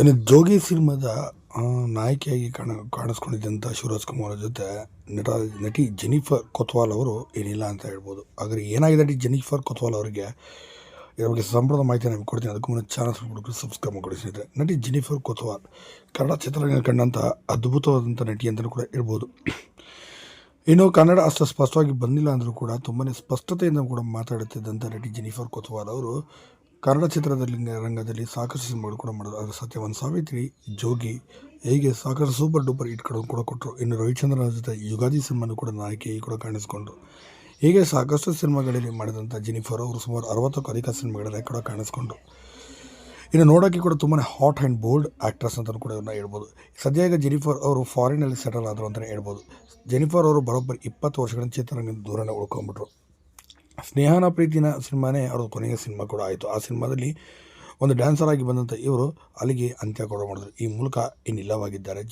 ಇನ್ನು ಜೋಗಿ ಸಿನಿಮಾದ ನಾಯಕಿಯಾಗಿ ಕಾಣ ಕಾಣಿಸ್ಕೊಂಡಿದ್ದಂಥ ಶಿವರಾಜ್ ಕುಮಾರ್ ಜೊತೆ ನಟ, ನಟಿ ಜೆನಿಫರ್ ಕೊತ್ವಾಲ್ ಅವರು ಏನಿಲ್ಲ ಅಂತ ಹೇಳ್ಬೋದು. ಆದರೆ ಏನಾಗಿದೆ ನಟಿ ಜೆನಿಫರ್ ಕೊತ್ವಾಲ್ ಅವರಿಗೆ? ಇದ್ರ ಬಗ್ಗೆ ಸಂಪೂರ್ಣ ಮಾಹಿತಿ ನಮಗೆ ಕೊಡ್ತೀನಿ. ಅದಕ್ಕೂ ಮುಂದೆ ಚಾನಲ್ ಹುಡುಗರು ಸಬ್ಸ್ಕ್ರೈಬ್ ಮಾಡಿಸಿದ್ದೆ ನಟಿ ಜೆನಿಫರ್ ಕೊತ್ವಾಲ್, ಕನ್ನಡ ಚಿತ್ರರಂಗ ಕಂಡಂಥ ಅದ್ಭುತವಾದಂಥ ನಟಿ ಅಂತಲೂ ಕೂಡ ಹೇಳ್ಬೋದು. ಇನ್ನು ಕನ್ನಡ ಅಷ್ಟು ಸ್ಪಷ್ಟವಾಗಿ ಬಂದಿಲ್ಲ ಅಂದರೂ ಕೂಡ ತುಂಬನೇ ಸ್ಪಷ್ಟತೆಯಿಂದ ಕೂಡ ಮಾತಾಡುತ್ತಿದ್ದಂಥ ನಟಿ ಜೆನಿಫರ್ ಕೊತ್ವಾಲ್ ಅವರು ಕನ್ನಡ ಚಿತ್ರದಲ್ಲಿ ರಂಗದಲ್ಲಿ ಸಾಕಷ್ಟು ಸಿನಿಮಾಗಳು ಕೂಡ ಮಾಡಿದ್ರು ಅದರ ಒಂದು ಸಾವಿತ್ರಿ, ಜೋಗಿ ಹೇಗೆ ಸಾಕಷ್ಟು ಸೂಪರ್ ಡೂಪರ್ ಹಿಟ್ಗಳನ್ನು ಕೂಡ ಕೊಟ್ಟರು ಇನ್ನು ರವಿಚಂದ್ರ ಜೊತೆ ಯುಗಾದಿ ಸಿನಿಮಾನು ಕೂಡ ನಾಯಕಿಯಾಗಿ ಕೂಡ ಕಾಣಿಸ್ಕೊಂಡ್ರು. ಹೀಗೆ ಸಾಕಷ್ಟು ಸಿನಿಮಾಗಳಲ್ಲಿ ಮಾಡಿದಂಥ ಜೆನಿಫರ್ ಅವರು ಸುಮಾರು ಅರವತ್ತಕ್ಕೂ ಅಧಿಕ ಸಿನಿಮಾಗಳಲ್ಲಿ ಕೂಡ ಕಾಣಿಸ್ಕೊಂಡ್ರು. ಇನ್ನು ನೋಡೋಕ್ಕೆ ಕೂಡ ತುಂಬಾ ಹಾಟ್ ಆ್ಯಂಡ್ ಬೋಲ್ಡ್ ಆ್ಯಕ್ಟ್ರೆಸ್ ಅಂತಲೂ ಕೂಡ ಇವ್ರನ್ನ ಹೇಳ್ಬೋದು. ಸದ್ಯ ಈಗ ಜೆನಿಫರ್ ಅವರು ಫಾರಿನಲ್ಲಿ ಸೆಟಲ್ ಆದರು ಅಂತಲೇ ಹೇಳ್ಬೋದು. ಜೆನಿಫರ್ ಅವರು ಬರೋಬ್ಬರಿ ಇಪ್ಪತ್ತು ವರ್ಷಗಳ ಚಿತ್ರರಂಗದ ದೂರನೇ ಉಳ್ಕೊಂಡ್ಬಿಟ್ರು. ಸ್ನೇಹನ ಪ್ರೀತಿನ ಸಿನಿಮಾನೇ ಅವ್ರದ್ದು ಕೊನೆಯ ಸಿನಿಮಾ ಕೂಡ ಆಯಿತು. ಆ ಸಿನಿಮಾದಲ್ಲಿ ಒಂದು ಡ್ಯಾನ್ಸರ್ ಆಗಿ ಬಂದಂಥ ಇವರು ಅಲ್ಲಿಗೆ ಅಂತ್ಯ ಕೂಡ ಮಾಡಿದ್ರು ಈ ಮೂಲಕ ಇನ್ನಿಲ್ಲವಾಗಿದ್ದಾರೆ